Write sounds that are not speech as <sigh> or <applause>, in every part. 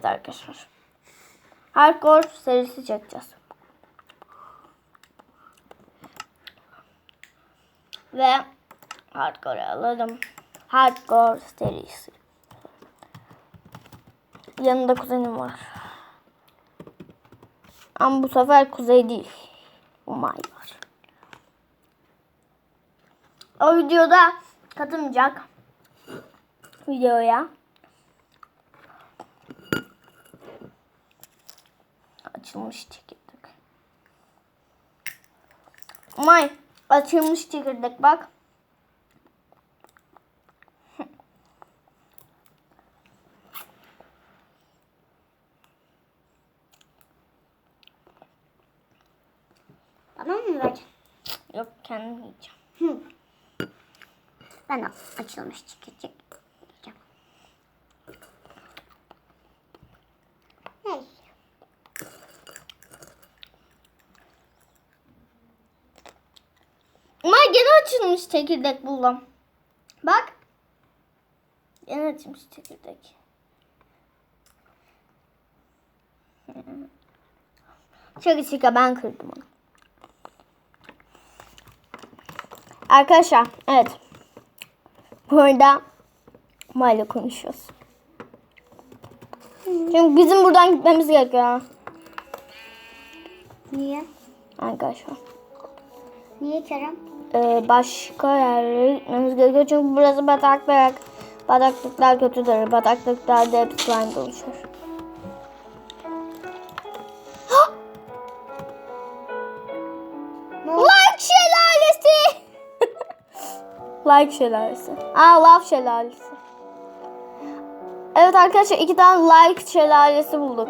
Evet arkadaşlar. Hardcore serisi çekeceğiz. Ve hardcore alalım. Hardcore serisi. Yanında kuzenim var. Ama bu sefer kuzey değil. Umay var. O videoda katılmayacak. Videoya. Açılmış çekirdek. Umay açılmış çekirdek bak. <laughs> Bana mı vereceksin? Yok kendim yiyeceğim. Hı. Ben de açılmış çıkacak. yiyeceğim. Neyse. Umay gene açılmış çekirdek buldum. Bak. Gene açılmış çekirdek. Şaka şaka ben kırdım onu. Arkadaşlar evet. Bu arada Umay'la konuşuyoruz. Çünkü bizim buradan gitmemiz gerekiyor Niye? arkadaşlar. Niye Kerem? Ee, başka yerlere gitmemiz gerekiyor. Çünkü burası bataklık. Bataklıklar kötüdür. Bataklıklarda hep slime oluşur. Like şelalesi. <laughs> like şelalesi. Aa love şelalesi. Evet arkadaşlar iki tane like şelalesi bulduk.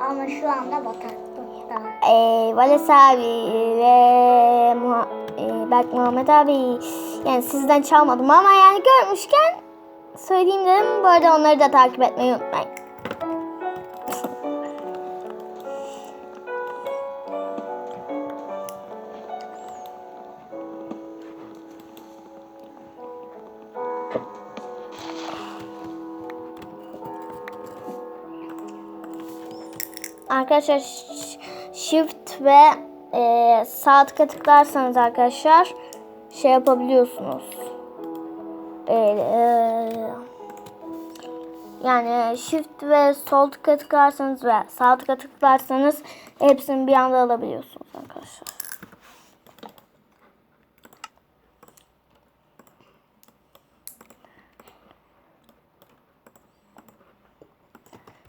Ama şu anda bataklıkta. Ee, Vales abi ve Muha e, Berk Muhammed abi. Yani sizden çalmadım ama yani görmüşken söyleyeyim dedim. Bu arada onları da takip etmeyi unutmayın. Arkadaşlar shift ve e, sağ tıka tıklarsanız arkadaşlar şey yapabiliyorsunuz. E, e, yani shift ve sol tıka tıklarsanız ve sağ tıka tıklarsanız hepsini bir anda alabiliyorsunuz arkadaşlar.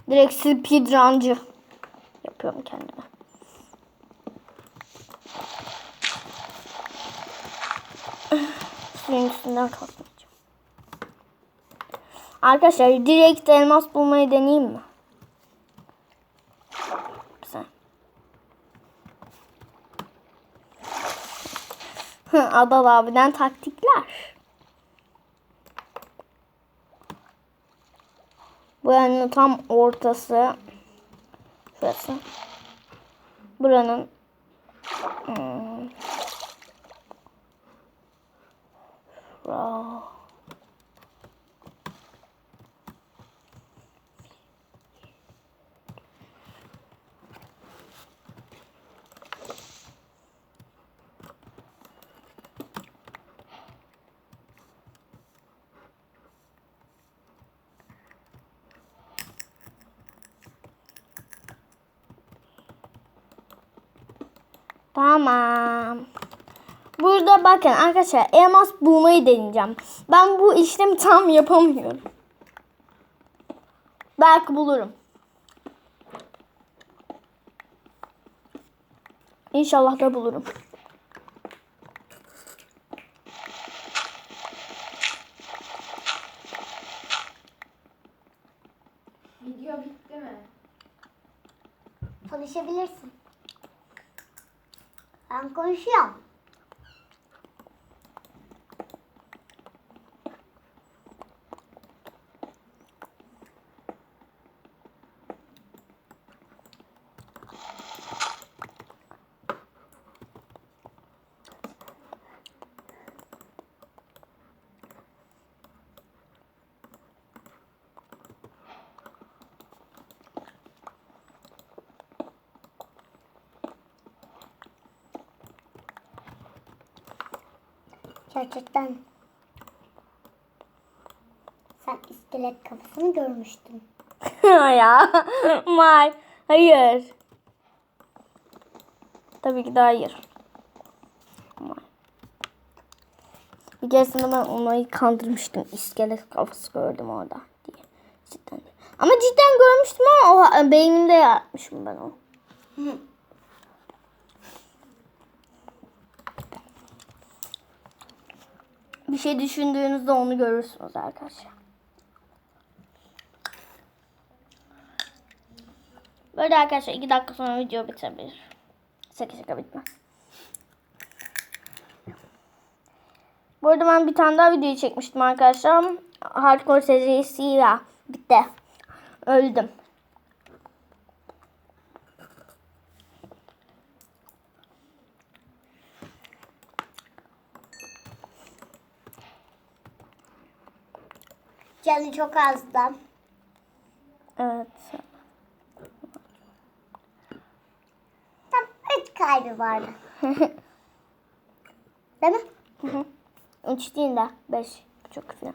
Direkt speedruncı yapıyorum kendime. Suyun üstünden kalkmayacağım. Arkadaşlar direkt elmas bulmayı deneyeyim mi? Güzel. Adal abiden taktikler. Buranın tam ortası. Şurası. Buranın hmm, şura. Tamam. Burada bakın arkadaşlar elmas bulmayı deneyeceğim. Ben bu işlemi tam yapamıyorum. Belki bulurum. İnşallah da bulurum. Video bitti mi? Konuşabilirsin. Ben konuşuyorum. Gerçekten. Sen iskelet kafasını görmüştün. <laughs> ya. Mal. Hayır. Tabii ki de hayır. Bir keresinde ben onu kandırmıştım. İskelet kafası gördüm orada diye. Cidden. Ama cidden görmüştüm ama o beynimde yaratmışım ben onu. <laughs> Bir şey düşündüğünüzde onu görürsünüz arkadaşlar. Böyle arkadaşlar 2 dakika sonra video bitebilir. Şaka şaka bitmez. Bu arada ben bir tane daha video çekmiştim arkadaşlar. Hardcore serisiyle bitti. Öldüm. Canı çok azdı. Evet. Tam üç kalbi vardı. <laughs> Değil mi? Üç değil de beş. Çok güzel.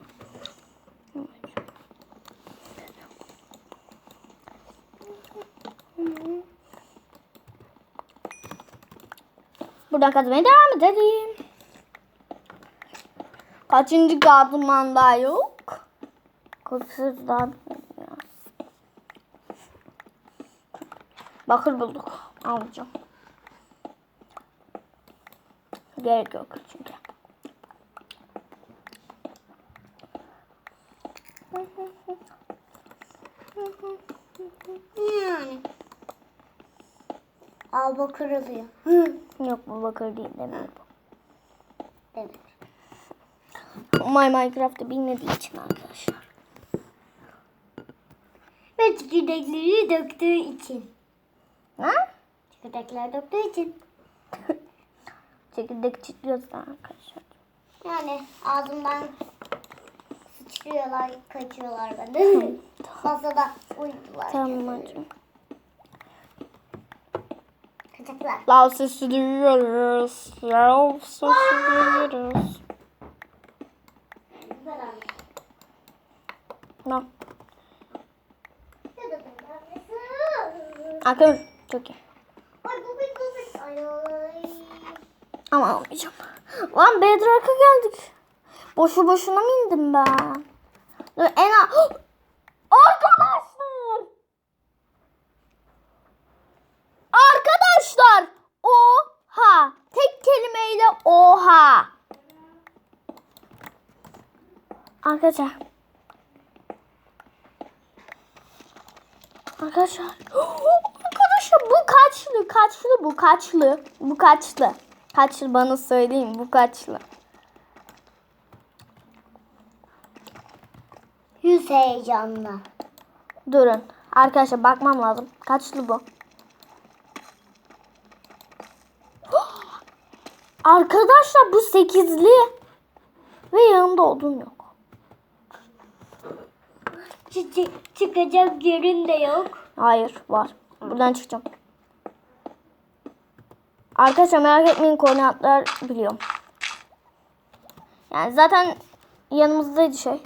Buradan kazmaya devam edelim. Kaçıncı katman Korkusuz daha ya. Bakır bulduk. Alacağım. Gerek yok çünkü. Yani. Al bu kırılıyor. Yok bu bakır değil demiyor bu. Evet. My Minecraft'ı bilmediği için arkadaşlar. Ve çekirdekleri döktüğü için. Ha? Çekirdekler döktüğü için. <laughs> Çekirdek çitliyoruz da arkadaşlar. Yani ağzımdan sıçrıyorlar, kaçıyorlar benden. Masada uyudular. Tamam hocam. Kaçaklar. Lav sesi duyuyoruz. Lav sesi duyuyoruz. Arkadaşlar çok iyi. Ay bu bir bir. Ay ay. Ama almayacağım. Lan Bedrock'a geldik. Boşu boşuna mı indim ben? Dur en <gasps> Arkadaşlar! Arkadaşlar! Oha! Tek kelimeyle oha! Arkadaşlar. <gasps> Arkadaşlar. <gasps> Arkadaşlar bu kaçlı? Kaçlı bu kaçlı? Bu kaçlı? Kaçlı bana söyleyin bu kaçlı? Yüz heyecanla. Durun. Arkadaşlar bakmam lazım. Kaçlı bu? <gasps> Arkadaşlar bu sekizli. Ve yanında odun yok. Çıkacak yerin de yok. Hayır var. Buradan çıkacağım. Arkadaşlar merak etmeyin koordinatlar biliyorum. Yani zaten yanımızdaydı şey.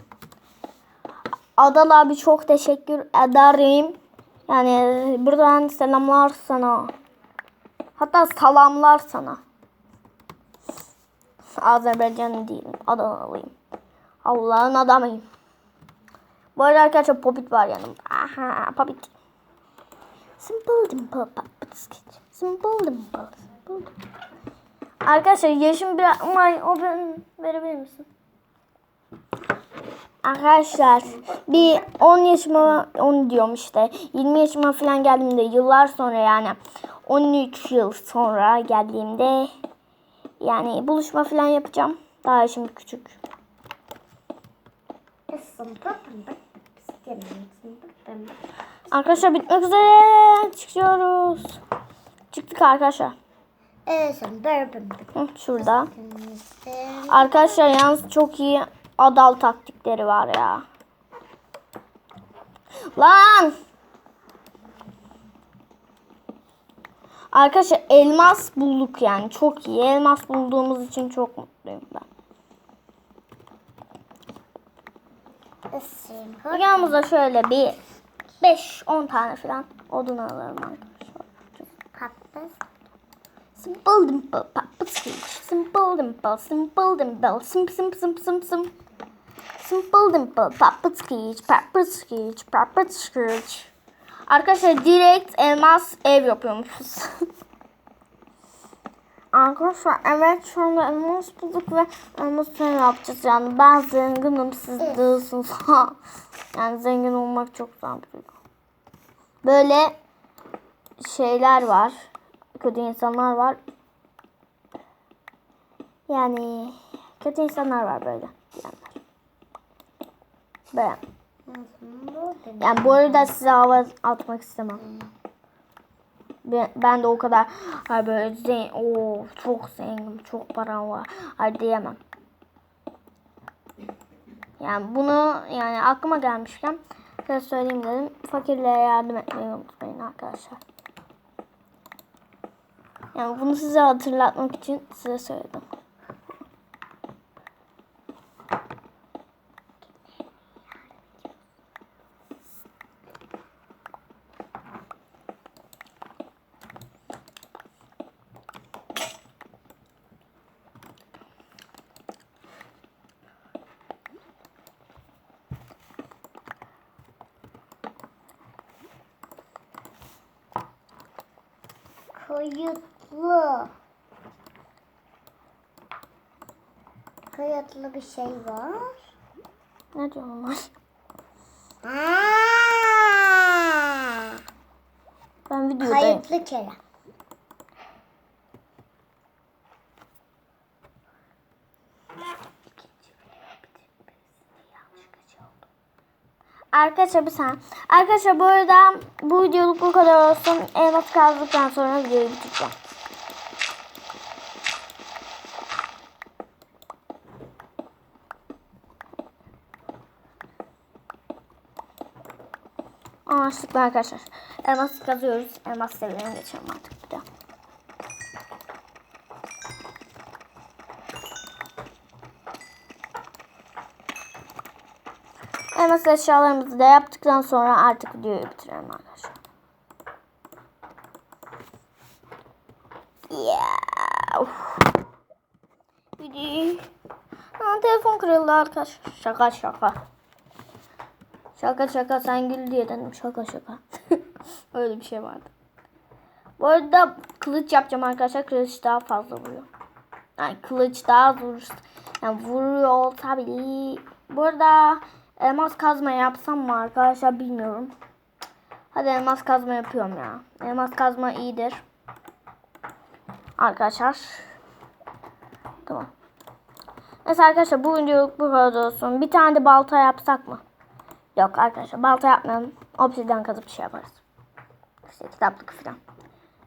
Adal abi çok teşekkür ederim. Yani buradan selamlar sana. Hatta salamlar sana. Azerbaycanlı değilim. Adanalıyım. Allah'ın adamıyım. Bu arada arkadaşlar Popit var yanımda. Aha Popit. Simple dimple puppet sketch. Simple dimple. Simple. Arkadaşlar yaşım biraz... May, o ben verebilir misin? Arkadaşlar bir 10 yaşıma 10 diyorum işte 20 yaşıma falan geldiğimde yıllar sonra yani 13 yıl sonra geldiğimde yani buluşma falan yapacağım. Daha şimdi küçük. Arkadaşlar bitmek üzere. Çıkıyoruz. Çıktık arkadaşlar. Evet, Şurada. Arkadaşlar yalnız çok iyi adal taktikleri var ya. Lan! Arkadaşlar elmas bulduk yani. Çok iyi. Elmas bulduğumuz için çok mutluyum ben. Yanımıza şöyle bir 5-10 tane falan odun alalım arkadaşlar. Patlıs. Simple dimple, screech. Simple dimple, simple dimple, sim sim sim sim sim. Simple dimple, papa screech, papa screech, papa screech. Arkadaşlar direkt elmas ev yapıyormuşuz. Arkadaşlar evet şu anda elmas bulduk ve elmas yapacağız. Yani ben zenginim siz değilsiniz. <laughs> yani zengin olmak çok zor. Böyle şeyler var. Kötü insanlar var. Yani kötü insanlar var böyle diyenler. Böyle. Yani bu arada size hava atmak istemem. Ben, de o kadar ay böyle zengin, oo, çok zengin, çok param var. Ay diyemem. Yani bunu yani aklıma gelmişken size söyleyeyim dedim. Fakirlere yardım etmeyi unutmayın arkadaşlar. Yani bunu size hatırlatmak için size söyledim. Kayıtlı. Kayıtlı bir şey var. Ne diyorum ben? Aa! Ben videodayım. Kayıtlı Kerem. Arkadaşlar bir saniye. Arkadaşlar bu arada bu videoluk bu kadar olsun. Elmas kazdıktan sonra videoyu bitireceğim. Anlaştık arkadaşlar? Elmas kazıyoruz. Elmas seviyelerine geçelim artık Elmas eşyalarımızı da yaptıktan sonra artık videoyu bitirelim arkadaşlar. Yeah. Video. Aa, telefon kırıldı arkadaşlar. Şaka şaka. Şaka şaka sen gül diye dedim. Şaka şaka. <laughs> Öyle bir şey vardı. Bu arada kılıç yapacağım arkadaşlar. Kılıç daha fazla vuruyor. Yani kılıç daha vurur. Yani vuruyor tabii. Bu arada elmas kazma yapsam mı arkadaşlar bilmiyorum. Hadi elmas kazma yapıyorum ya. Elmas kazma iyidir. Arkadaşlar. Tamam. Neyse arkadaşlar bu videoluk bu kadar olsun. Bir tane de balta yapsak mı? Yok arkadaşlar balta yapmayalım. Obsidian kazıp bir şey yaparız. İşte kitaplık falan.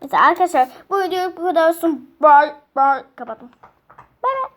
Neyse arkadaşlar bu videoluk bu kadar olsun. Bye bye. Kapattım. Bye bye.